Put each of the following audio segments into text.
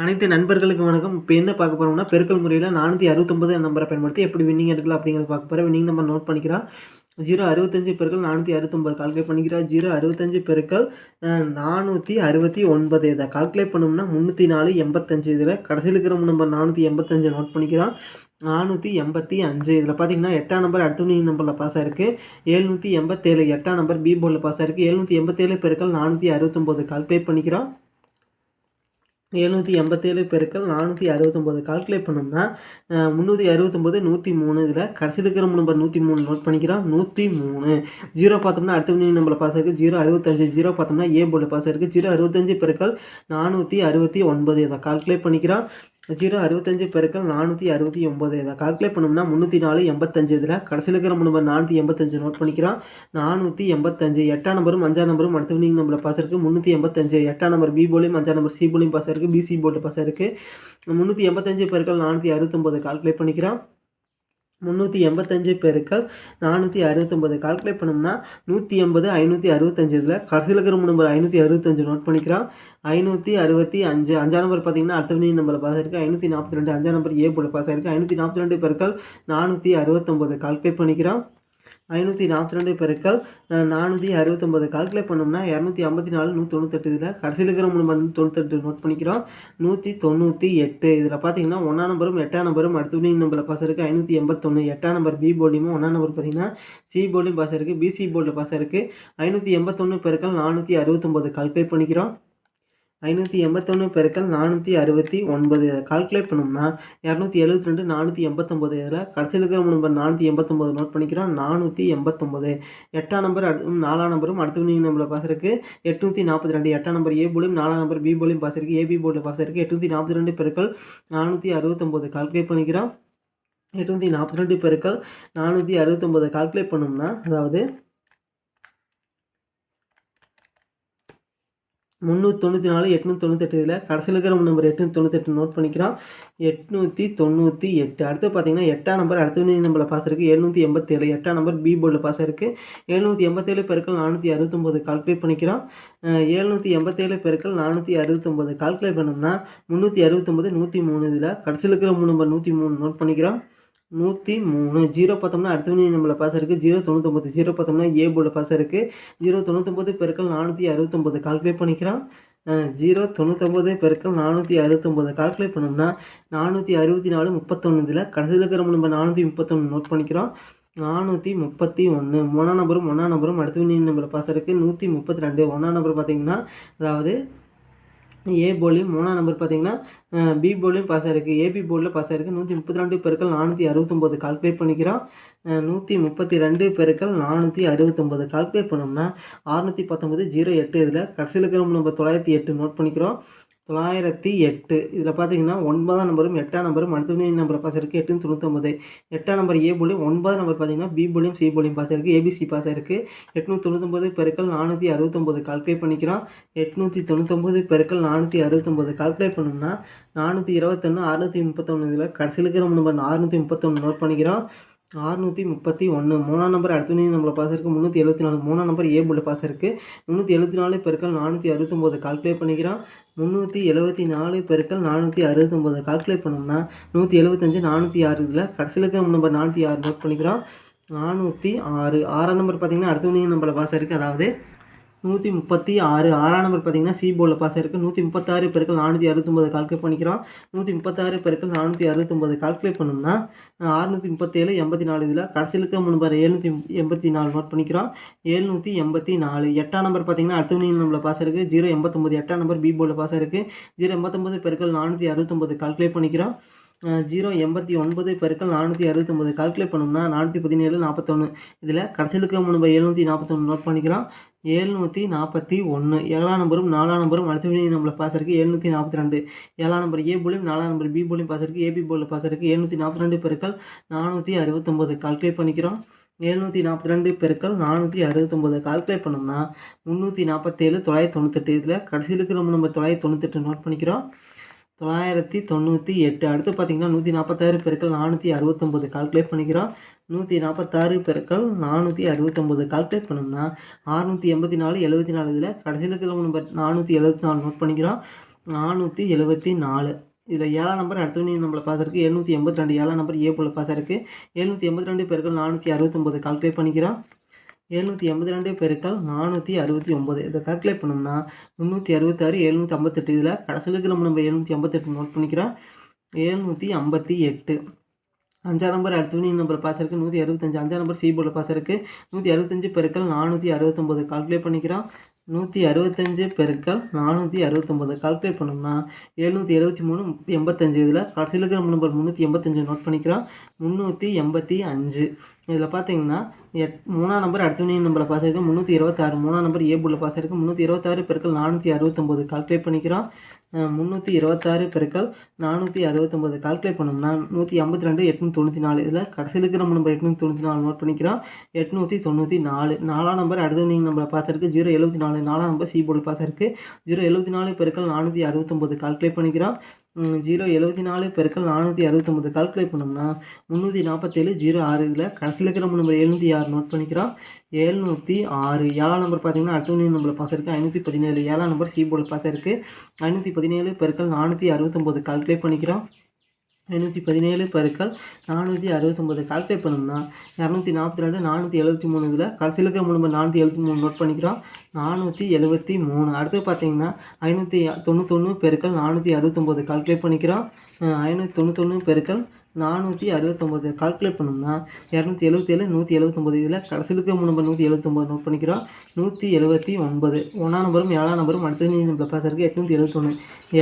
அனைத்து நண்பர்களுக்கு வணக்கம். இப்போ என்ன பார்க்க போகிறோம்னா பெருக்கல் முறையில் நானூற்றி அறுபத்தொம்பது நம்பரை பயன்படுத்தி எப்படி வின்னிங் எடுக்கலாம் அப்படிங்கிறத பார்க்க போகிறேன் வின்னிங் நம்பர் நோட் பண்ணிக்கிறா. ஜீரோ அறுபத்தஞ்சு பெருக்கள் நானூற்றி அறுபத்தொம்பது கால்குலேட் பண்ணிக்கிறா. ஜீரோ அறுபத்தஞ்சு பெருக்கள் நானூற்றி அறுபத்தி ஒன்பது. இதை கால்குலேட் பண்ணோம்னா முந்நூற்றி நாலு எண்பத்தஞ்சு. இதில் கடைசியில் இருக்கிற நம்பர் நானூற்றி எண்பத்தஞ்சு நோட் பண்ணிக்கிறோம் நானூற்றி எண்பத்தி அஞ்சு. இதில் பார்த்தீங்கன்னா எட்டாம் நம்பர் அடுத்த நம்பரில் பாஸ் ஆயிருக்கு. எழுநூற்றி எண்பத்தேழு. எட்டாம் நம்பர் பி போர்டில் பாஸ் ஆயிருக்கு. எழுநூற்றி எண்பத்தேழு பெருக்கள் நானூற்றி அறுபத்தொம்போது கால்குலேட் பண்ணிக்கிறோம் எழுநூற்றி எண்பத்தேழு பெருக்கள் நானூற்றி அறுபத்தொம்போது. கால்குலேட் பண்ணோம்னா முந்நூற்றி அறுபத்தொம்போது நூற்றி மூணு. இதில் கடைசியில் இருக்கிற நம்பர் நூற்றி மூணு நோட் பண்ணிக்கிறோம். நூற்றி மூணு. ஜீரோ பார்த்தோம்னா அடுத்த மணி நம்பரில் பாஸ் இருக்குது ஜீரோ அறுபத்தஞ்சு. ஜீரோ பார்த்தோம்னா ஏ போர்டில் பாஸ் இருக்குது ஜீரோ அறுபத்தஞ்சு பெருக்கள் நானூற்றி அறுபத்தி ஒன்பது. இதை கால்குலேட் பண்ணிக்கிறோம். ஜீரோ அறுபத்தஞ்சு பெருக்கள் நானூற்றி அறுபத்தி ஒம்பது இதை கால்குலேட் பண்ணோம்னா முந்நூற்றி நாலு எண்பத்தஞ்சு இதில். கடைசியில் இருக்கிற நம்பர் நானூற்றி எண்பத்தஞ்சு நோட் பண்ணிக்கிறோம் நானூற்றி எண்பத்தஞ்சு. எட்டாம் நம்பரும் அஞ்சாம் நம்பரும் அடுத்த வினிங் நம்பரில் பாஸ் இருக்குது முந்நூற்றி எண்பத்தஞ்சு. எட்டாம் நம்பர் பி போலையும் அஞ்சாம் நம்பர் சி போலையும் பாஸ் இருக்குது பிசி போர்டு பாஸ் இருக்குது முந்நூற்றி எண்பத்தஞ்சு பெருக்கள் நானூற்றி அறுபத்தொம்பது கால்குலேட் பண்ணிக்கிறோம் முந்நூற்றி எண்பத்தஞ்சு பெருக்கள் நானூற்றி அறுபத்தொம்பது. கால்குலேட் பண்ணோம்னா நூற்றி எண்பது ஐநூற்றி அறுபத்தஞ்சு இதில் கடைசியில் இருக்கிற நம்பர் ஐநூற்றி அறுபத்தஞ்சு நோட் பண்ணிக்கிறோம் ஐநூற்றி அறுபத்தி அஞ்சு அஞ்சாம் நம்பர் பார்த்தீங்கன்னா அடுத்த வினிங் நம்பரில் பாஸ் ஆயிருக்கு. ஐநூற்றி நாற்பத்தி ரெண்டு அஞ்சாம் நம்பர் ஏ போர்டில் பாஸ் ஆயிருக்கு. ஐநூற்றி நாற்பத்தி ரெண்டு பெருக்கள் நானூற்றி அறுபத்தொம்பது. கால்குலேட் பண்ணிக்கிறோம் ஐநூற்றி நாற்பத்தி ரெண்டு பெருக்கள் நானூற்றி அறுபத்தொம்பது கால்குலேட் பண்ணோம்னா இரநூத்தி ஐம்பத்தி நாலு நூற்றி தொண்ணூத்தெட்டு இதில் கடைசியில் இருக்கிற நம்பர் தொண்ணூத்தெட்டு நோட் பண்ணிக்கிறோம். நூற்றி தொண்ணூற்றி எட்டு இதில் பார்த்தீங்கன்னா ஒன்றாம் நம்பரும் எட்டாம் நம்பரும் அடுத்த நம்பரில் பாஸ் இருக்குது ஐநூற்றி எண்பத்தொன்று எட்டாம் நம்பர் பி போர்டியும் ஒன்றாம் நம்பர் பார்த்தீங்கன்னா சி போர்டியும் பாஸ் இருக்குது பிசி போர்டில் பாஸ் இருக்குது ஐநூற்றி எண்பத்தொன்று பெருக்கள் நானூற்றி அறுபத்தொம்பது கால்குலேட் பண்ணிக்கிறோம். ஐநூற்றி எண்பத்தொன்று பெருக்கள் நானூற்றி அறுபத்தி ஒன்பது. கால்குலேட் பண்ணோம்னா இரநூத்தி எழுபத்தி ரெண்டு நானூற்றி எண்பத்தொம்போது. இதில் கடைசியில் இருக்கிற நம்பர் நானூற்றி எண்பத்தொம்போது நோட் பண்ணிக்கிறோம். நானூற்றி எண்பத்தொம்போது. எட்டாம் நம்பர் அடுத்து நாலாம் நம்பரும் அடுத்த வினிங் நம்பரில் பாஸ் இருக்குது எட்நூற்றி நாற்பத்தி ரெண்டு. எட்டாம் நம்பர் ஏ போலியும் நாலாம் நம்பர் பி போலியும் பாஸ் இருக்குது ஏபி போர்டில் பாஸ் இருக்குது எட்நூற்றி நாற்பத்தி ரெண்டு பெருக்கள் நானூற்றி அறுபத்தொம்போது. கால்குலேட் பண்ணிக்கிறோம். எட்நூற்றி நாற்பத்தி ரெண்டு பெருக்கள் நானூற்றி அறுபத்தொம்போது. கால்குலேட் பண்ணோம்னா அதாவது முந்நூற்றி தொண்ணூற்றி நாலு எட்நூற்றி தொண்ணூத்தெட்டு இதில் கடைசியில் இருக்கிற நம்பர் எட்நூற்றி தொண்ணூத்தெட்டு நோட் பண்ணிக்கிறோம். எட்நூற்றி தொண்ணூற்றி எட்டு. அடுத்து பார்த்தீங்கன்னா எட்டாம் நம்பர் அடுத்த நம்பரில் பாஸ் இருக்குது எழுநூற்றி எண்பத்தேழு. எட்டாம் நம்பர் பி போர்டில் பாஸ் இருக்குது எழுநூற்றி எண்பத்தேழு பெருக்கள் நானூற்றி அறுபத்தொம்போது கால்குலேட் பண்ணிக்கிறோம். எழுநூற்றி எண்பத்தேழு பெருக்கள் நானூற்றி அறுபத்தொம்போது கால்குலேட் பண்ணோம்னா முந்நூற்றி அறுபத்தொம்போது நூற்றி மூணு இதில் கடைசியில் இருக்கிற மூணு நம்பர் நூற்றி மூணு நோட் பண்ணிக்கிறோம். நூற்றி மூணு. ஜீரோ பார்த்தோம்னா அடுத்த வினி நம்மளை பாஸ் இருக்குது ஜீரோ தொண்ணூத்தொம்பது. ஜீரோ பார்த்தோம்னா ஏ போர்டில் பாஸ் இருக்குது ஜீரோ தொண்ணூத்தொம்பது பெருக்கள் நானூற்றி அறுபத்தொம்போது கால்குலேட் பண்ணிக்கிறோம் ஜீரோ தொண்ணூத்தொம்பது பெருக்கள் நானூற்றி அறுபத்தொம்போது கால்குலேட் பண்ணோம்னா நானூற்றி அறுபத்தி நாலு முப்பத்தொன்று இதில் கடைசியில் இருக்கிற நம்ம நானூற்றி முப்பத்தொன்று நோட் பண்ணிக்கிறோம். நானூற்றி முப்பத்தி ஒன்று மூணாம் நம்பரும் ஒன்றாம் நம்பரும் அடுத்த வினி நம்பரில் பாஸ் இருக்குது நூற்றி முப்பத்தி ரெண்டு. ஒன்றாம் நம்பர் பார்த்தீங்கன்னா அதாவது ஏ போலையும் மூணாம் நம்பர் பார்த்தீங்கன்னா பி போலையும் பாஸ் ஆயிருக்கு. ஏபி போலில் பாஸ் ஆயிருக்கு. நூற்றி முப்பத்தி ரெண்டு பெருக்கள் நானூற்றி அறுபத்தொம்போது கால்குலேட் பண்ணிக்கிறோம். நூற்றி முப்பத்தி ரெண்டு பெருக்கள் நானூற்றி அறுபத்தொம்போது கால்குலேட் பண்ணோம்னா அறுநூற்றி பத்தொம்போது ஜீரோ எட்டு இதில் கடைசியில் இருக்கிற நம்ம தொள்ளாயிரத்தி எட்டு நோட் பண்ணிக்கிறோம். தொள்ளாயிரத்தி எட்டு. இதில் பார்த்தீங்கன்னா ஒன்பதாம் நம்பரும் எட்டாம் நம்பரும் அடுத்த நம்பர் பாஸ் இருக்குது எட்டுன்னு தொண்ணூத்தொம்பது எட்டாம் நம்பர் ஏ போலியும் ஒன்பதாம் நம்பர் பார்த்தீங்கன்னா பி போலியும் சி போலியும் பாஸ் இருக்குது ஏபிசி பாஸ் இருக்குது எட்நூற்றி தொண்ணூத்தொம்பது பெருக்கள் நானூற்றி அறுபத்தொம்போது கால்குலேட் பண்ணிக்கிறோம். எட்நூற்றி தொண்ணூத்தொம்பது பெருக்கள் நானூற்றி அறுபத்தொம்போது கால்குலேட் பண்ணோம்னா நானூற்றி இருபத்தொன்று அறுநூற்றி முப்பத்தொன்று இதில் கடைசியில் இருக்கிற நம்பர் அறுநூற்றி முப்பத்தொன்று நோட் பண்ணிக்கிறோம். அறுநூற்றி முப்பத்தி ஒன்று மூணாம் நம்பர் அடுத்த நம்மளை பாஸ் இருக்குது முந்நூற்றி எழுபத்தி நாலு. மூணாம் நம்பர் ஏ போர்டில் பாஸ் இருக்குது முந்நூற்றி எழுபத்தி நாலு பெருக்கள் நானூற்றி அறுபத்தொம்போது. கால்குலேட் பண்ணிக்கிறோம் முந்நூற்றி எழுபத்தி நாலு பெருக்கள் நானூற்றி அறுபத்தொம்போது. கால்குலேட் பண்ணோம்னா நூற்றி எழுபத்தஞ்சு நானூற்றி ஆறு இதில் கடைசியில் இருக்கிற நம்பர் நானூற்றி ஆறு நோட் பண்ணிக்கிறோம் நானூற்றி ஆறு. ஆறாம் நம்பர் பார்த்தீங்கன்னா அடுத்த நம்மளை பாஸ் இருக்குது அதாவது நூற்றி முப்பத்தி ஆறு. ஆறாம் நம்பர் பார்த்தீங்கன்னா சி போர்டில் பாஸ் இருக்குது நூற்றி முப்பத்தாறு பெருக்கள் நானூற்றி அறுபத்தொம்போது கால்குலேட் பண்ணிக்கிறோம். நூற்றி முப்பத்தாறு பெருக்கள் நானூற்றி அறுபத்தொம்போது கால்குலேட் பண்ணோம்னா அறுநூற்றி முப்பத்தேழு எண்பத்தி நாலு இதில் கடைசிலுக்கு முன்பார் ஏழ்நூற்றி எண்பத்தி நாலு நோட் பண்ணிக்கிறோம். ஏழ்நூற்றி எண்பத்தி நாலு. எட்டாம் நம்பர் பார்த்தீங்கன்னா அடுத்த மணி நம்பரில் பாஸ் இருக்குது ஜீரோ எண்பத்தொம்போது எட்டாம் நம்பர் பி போர்டில் பாஸ் இருக்குது ஜீரோ எண்பத்தொம்போது பெருக்கள் நானூற்றி அறுபத்தொம்போது கால்குலேட் பண்ணிக்கிறோம். ஜீரோ எண்பத்தி ஒன்பது பெருக்கள் நானூற்றி அறுபத்தொம்போது கால்குலேட் பண்ணோம்னா நானூற்றி பதினேழு நாற்பத்தொன்று இதில் கடைசிலுக்கு மூணு நம்பர் எழுநூற்றி நாற்பத்தொன்று நோட் பண்ணிக்கிறோம். எழுநூற்றி நாற்பத்தி ஒன்று ஏழாம் நம்பரும் நாலாம் நம்பரும் அடுத்த வினை நம்மளை பாஸ் இருக்குது எழுநூற்றி நாற்பத்தி ரெண்டு. ஏழாம் நம்பர் ஏ போலியும் நாலாம் நம்பர் பி போலியும் பாஸ் இருக்குது ஏபி போலில் பாஸ் இருக்குது எழுநூற்றி நாற்பத்தி ரெண்டு பெருக்கள் நானூற்றி அறுபத்தொம்போது. கால்குலேட் பண்ணிக்கிறோம். எழுநூற்றி நாற்பத்தி ரெண்டு பெருக்கள் நானூற்றி அறுபத்தொம்போது. கால்குலேட் பண்ணோம்னா முந்நூற்றி நாற்பத்தேழு தொள்ளாயிரத்தி தொண்ணூத்தெட்டு. இதில் கடைசியில் இருக்கிற நம்பர் தொள்ளாயிரத்தி தொண்ணூத்தெட்டு நோட் பண்ணிக்கிறோம். தொள்ளாயிரத்தி தொண்ணூற்றி எட்டு. அடுத்து பார்த்தீங்கன்னா நூற்றி நாற்பத்தாறு பெருக்கள் நானூற்றி அறுபத்தொம்போது. கால்குலேட் பண்ணிக்கிறோம். நூற்றி நாற்பத்தாறு பெருக்கள் நானூற்றி அறுபத்தொம்போது. கால்குலேட் பண்ணோம்னா அறுநூற்றி எண்பத்தி நாலு எழுபத்தி நாலு இதில் கடைசியில் இருக்கிற நம்பர் நானூற்றி எழுபத்தி நாலு நோட் பண்ணிக்கிறோம். நானூற்றி எழுபத்தி நாலு. இதில் ஏழாம் நம்பர் அடுத்தவனி நம்மளை பாஸ் இருக்குது எழுநூற்றி எண்பத்தி ரெண்டு. ஏழாம் நம்பர் ஏ போல் பாஸ் இருக்குது எழுநூற்றி எண்பத்தி ரெண்டு பெருக்கள் நானூற்றி அறுபத்தொம்போது. கால்குலேட் பண்ணிக்கிறோம். எழுநூற்றி எண்பத்தி ரெண்டு பெருக்கள் நானூற்றி அறுபத்தி ஒம்பது. இதை கால்குலேட் பண்ணோம்னா முந்நூற்றி அறுபத்தாறு எழுநூற்றி ஐம்பத்தெட்டு. இதில் கடைசியில் இருக்கிற நம்ம எழுநூற்றி ஐம்பத்தெட்டு நோட் பண்ணிக்கிறோம். எழுநூற்றி ஐம்பத்தி எட்டு. அஞ்சாம் நம்பர் அடுத்தவனி நம்பர் பாஸ் இருக்குது நூற்றி அறுபத்தஞ்சு. அஞ்சாம் நம்பர் சி போர்டில் பாஸ் இருக்குது நூற்றி அறுபத்தஞ்சு பெருக்கள் நானூற்றி அறுபத்தொம்போது. கால்குலேட் பண்ணிக்கிறோம். நூற்றி அறுபத்தஞ்சு பெருக்கள் நானூற்றி அறுபத்தொம்போது. கால்குலேட் பண்ணோம்னா எழுநூற்றி எழுபத்தி மூணு எண்பத்தஞ்சு. இதில் கடைசியில் இருக்கிற நம்பர் முந்நூற்றி எண்பத்தஞ்சு நோட் பண்ணிக்கிறோம். முந்நூற்றி எண்பத்தி அஞ்சு. இதில் பார்த்தீங்கன்னா எட் மூணாம் நம்பர் அடுத்தவனி நம்பரில் பாஸ் இருக்குது முந்நூற்றி இருபத்தாறு. மூணாம் நம்பர் ஏ புல்ல பாஸ் இருக்குது முந்நூற்றி இருபத்தாறு பெருக்கள் நானூற்றி அறுபத்தொம்போது. கால்குலேட் பண்ணிக்கிறோம். முந்நூற்றி இருபத்தாறு பெருக்கள் நானூற்றி அறுபத்தொம்போது. கால்குலேட் பண்ணோம்னா நூற்றி ஐம்பத்தி ரெண்டு எட்நூற்றி தொண்ணூற்றி நாலு. இதில் கடைசியில் இருக்கிற நம்பர் எட்நூற்றி தொண்ணூற்றி நாலு நோட் பண்ணிக்கிறோம். எட்நூற்றி தொண்ணூற்றி நாலு. நாலாம் நம்பர் அடுத்தவனி நம்பரை பாஸ் இருக்குது ஜீரோ எழுபத்தி நாலு. நாலாம் நம்பர் சி போர்டு பாஸ் இருக்குது ஜீரோ எழுபத்தி நாலு பெருக்கள் நானூற்றி அறுபத்தொம்போது. கால்குலேட் பண்ணிக்கிறோம். ஜீரோ எழுபத்தி நாலு பெருக்கள் நானூற்றி அறுபத்தொம்பது கால்குலேட் பண்ணோம்னா முந்நூற்றி நாற்பத்தேழு ஜீரோ ஆறு. இதில் கடைசியில் இருக்கிற நம்பர் எழுநூற்றி ஆறு நோட் பண்ணிக்கிறோம். எழுநூற்றி ஆறு. ஏழாம் நம்பர் பார்த்தீங்கன்னா அடுத்த நம்பரில் பாஸ் இருக்குது ஐநூற்றி பதினேழு. ஏழாம் நம்பர் சி போர்டு பாஸ் இருக்குது ஐநூற்றி பதினேழு பெருக்கள் நானூற்றி அறுபத்தொம்போது கால்குலேட் பண்ணிக்கிறோம். ஐநூற்றி பதினேழு பெருக்கள் நானூற்றி அறுபத்தொம்போது கால்குலேட் பண்ணோம்னா இரநூத்தி நாற்பத்தி ரெண்டு நானூற்றி எழுபத்தி மூணு இதில் கடைசியில் இருக்கிற மூணு நானூற்றி எழுபத்தி மூணு நோட் பண்ணிக்கிறோம். நானூற்றி எழுபத்தி மூணு. அடுத்து பார்த்தீங்கன்னா ஐநூற்றி தொண்ணூத்தொன்று பெருக்கள் நானூற்றி அறுபத்தொம்போது கால்குலேட் பண்ணிக்கிறோம். ஐநூற்றி தொண்ணூத்தொன்று பெருக்கள் நானூற்றி அறுபத்தொம்போது. கால்குலேட் பண்ணோம்னா இரநூத்தி எழுபத்தேழு நூற்றி எழுபத்தொம்போது இதில் கடைசிலுக்கு மூணு நம்பர் நூற்றி எழுபத்தொம்போது நோட் பண்ணிக்கிறோம். நூற்றி எழுபத்தி ஒன்பது. ஒன்றாம் நம்பரும் ஏழாம் நம்பரும் அடுத்த நம்பர் பாஸ் இருக்குது எட்நூற்றி எழுபத்தொன்று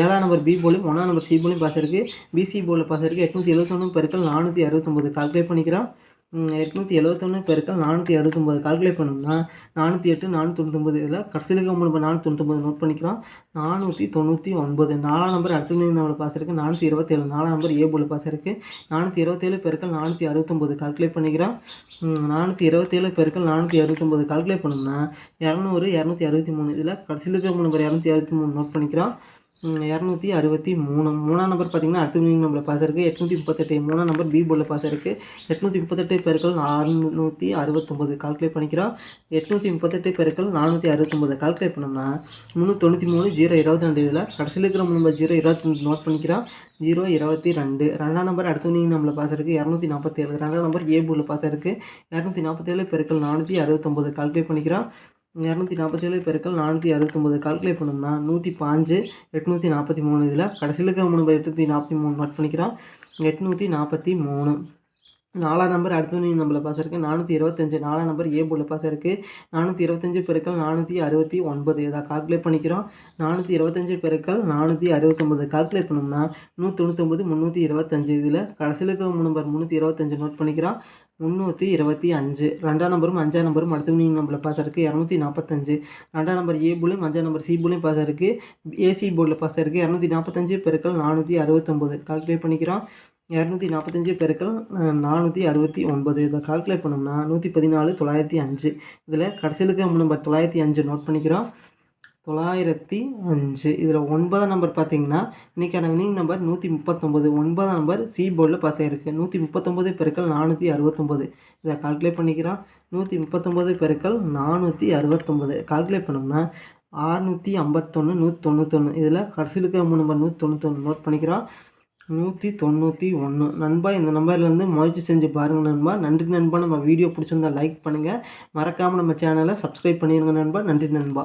ஏழாம் நம்பர் பி போலையும் ஒன்றாம் நம்பர் சி போலையும் பாஸ் இருக்குது பிசி போலில் பாஸ் இருக்குது எட்நூற்றி எழுபத்தொன்று பெருக்கள் நானூற்றி அறுபத்தொம்போது. கால்குலேட் பண்ணிக்கிறோம். எட்நூற்றி எழுபத்தொன்று பெருக்கள் நானூற்றி அறுபத்தொம்போது கால்குலேட் பண்ணோம்னா நானூற்றி எட்டு நானூற்றி தொண்ணூத்தொம்பது இதில் கடைசியில் இருக்க நானூற்றி தொண்ணூத்தொம்பது நோட் பண்ணிக்கிறோம். நானூற்றி தொண்ணூற்றி ஒன்பது நாலாம் நம்பர் அடுத்த நம்பர் பாஸ் இருக்குது நானூற்றி இருபத்தேழு நாலாம் நம்பர் ஏ போல் பாஸ் இருக்குது நானூற்றி இருபத்தேழு பெருக்கள் நானூற்றி அறுபத்தொம்போது கால்குலேட் பண்ணிக்கிறோம். நானூற்றி இருபத்தேழு பெருக்கள் நானூற்றி அறுபத்தொம்போது கால்குலேட் பண்ணோம்னா இரநூறு இரநூத்தி அறுபத்தி மூணு இதில் கடைசியில் இருக்க மூணு நம்பர் இரநூத்தி அறுபத்தி மூணு நோட் பண்ணிக்கிறோம். இரநூத்தி அறுபத்தி மூணு. மூணாம் நம்பர் பார்த்திங்கன்னா அடுத்த மீனிங் நம்பரில் பாஸ் இருக்குது எட்நூற்றி முப்பத்தெட்டு. மூணாம் நம்பர் பி போர்டில் பாஸ் இருக்குது எட்நூற்றி முப்பத்தெட்டு பெருக்கள் நானூற்றி அறுபத்தொம்பது கால்குலேட் பண்ணிக்கிறோம். எட்நூற்றி முப்பத்தெட்டு பெருக்கள் நானூற்றி அறுபத்தொம்பது கால்குலேட் பண்ணோம்னா முந்நூற்றி தொண்ணூற்றி மூணு ஜீரோ இருபத்தி ரெண்டு இதில் கடைசியில் இருக்கிற நம்பர் ஜீரோ இருபத்தி ரெண்டு நோட் பண்ணிக்கிறோம். ஜீரோ இருபத்தி ரெண்டு. ரெண்டாம் நம்பர் அடுத்த நீங்கள் நம்மளை பாஸ் இருக்குது இரநூத்தி நாற்பத்தேழு ரெண்டாம் நம்பர் ஏ போர்டில் பாஸ் இருக்குது இரநூத்தி நாற்பத்தேழு பெருக்கள் நானூற்றி அறுபத்தொம்பது கால்குலேட் பண்ணிக்கிறோம். இரநூத்தி நாற்பத்தேழு பெருக்கள் நானூற்றி அறுபத்தொம்பது கால்குலேட் பண்ணோம்னா நூற்றி பாஞ்சு எட்நூற்றி நாற்பத்தி மூணு இதில் கடைசியில் இருக்கிற மூணு எட்நூற்றி நாற்பத்தி மூணு நோட் பண்ணிக்கிறோம். எட்நூற்றி நாற்பத்தி மூணு. நாலாம் நம்பர் அடுத்த நம்பரில் பாஸ் இருக்குது நானூற்றி இருபத்தஞ்சு நாலாம் நம்பர் ஏ போல பாஸ் இருக்குது நானூற்றி இருபத்தஞ்சு பெருக்கள் நானூற்றி அறுபத்தி ஒன்பது இதை கால்குலேட் பண்ணிக்கிறோம். நானூற்றி இருபத்தஞ்சு பெருக்கள் நானூற்றி அறுபத்தொம்பது கால்குலேட் பண்ணோம்னா நூற்றி தொண்ணூத்தொம்பது முந்நூற்றி இருபத்தஞ்சு இதில் கடைசியில் இருக்கிற நம்பர் முந்நூற்றி இருபத்தஞ்சு நோட் பண்ணிக்கிறோம். முந்நூற்றி இருபத்தி அஞ்சு. ரெண்டாம் நம்பரும் அஞ்சாம் நம்பரும் அடுத்த மீனிங் நம்பரில் பாஸ் இருக்குது இரநூத்தி நாற்பத்தஞ்சு ரெண்டாம் நம்பர் ஏ போலையும் அஞ்சாம் நம்பர் சி போலையும் பாஸ் இருக்குது ஏசி போர்டில் பாஸ் இருக்குது இரநூத்தி நாற்பத்தஞ்சு பெருக்கள் நானூற்றி அறுபத்தொம்போது. கால்குலேட் பண்ணிக்கிறோம். இரநூத்தி நாற்பத்தஞ்சு பெருக்கள் நானூற்றி அறுபத்தி ஒன்பது இதை கால்குலேட் பண்ணோம்னா நூற்றி பதினாலு தொள்ளாயிரத்தி அஞ்சு. இதில் கடைசியில் இருக்க நம்பர் தொள்ளாயிரத்தி அஞ்சு நோட் பண்ணிக்கிறோம். தொள்ளாயிரத்தி அஞ்சு. இதில் ஒன்பதாம் நம்பர் பார்த்தீங்கன்னா இன்றைக்கான வினிங் நம்பர் நூற்றி முப்பத்தொம்பது ஒன்பதாம் நம்பர் சி போர்டில் பாஸ் ஆகிருக்கு நூற்றி முப்பத்தொம்பது பெருக்கள் நானூற்றி அறுபத்தொம்பது இதை கால்குலேட் பண்ணிக்கிறோம். நூற்றி முப்பத்தொம்பது பெருக்கள் நானூற்றி அறுபத்தொம்பது கால்குலேட் பண்ணோம்னா ஆறுநூற்றி ஐம்பத்தொன்று நூற்றி தொண்ணூத்தொன்று இதில் கடைசியில் இருக்கிற மூணு நம்பர் நூற்றி தொண்ணூத்தொன்று நோட் பண்ணிக்கிறோம். நூற்றி தொண்ணூற்றி ஒன்று நண்பா இந்த நம்பர்லேருந்து முயற்சி செஞ்சு பாருங்கள் நண்பா. நன்றி நண்பா. நம்ம வீடியோ பிடிச்சிருந்தா லைக் பண்ணுங்கள் மறக்காமல் நம்ம சேனலை சப்ஸ்கிரைப் பண்ணிடுங்க நண்பா. நன்றி நண்பா.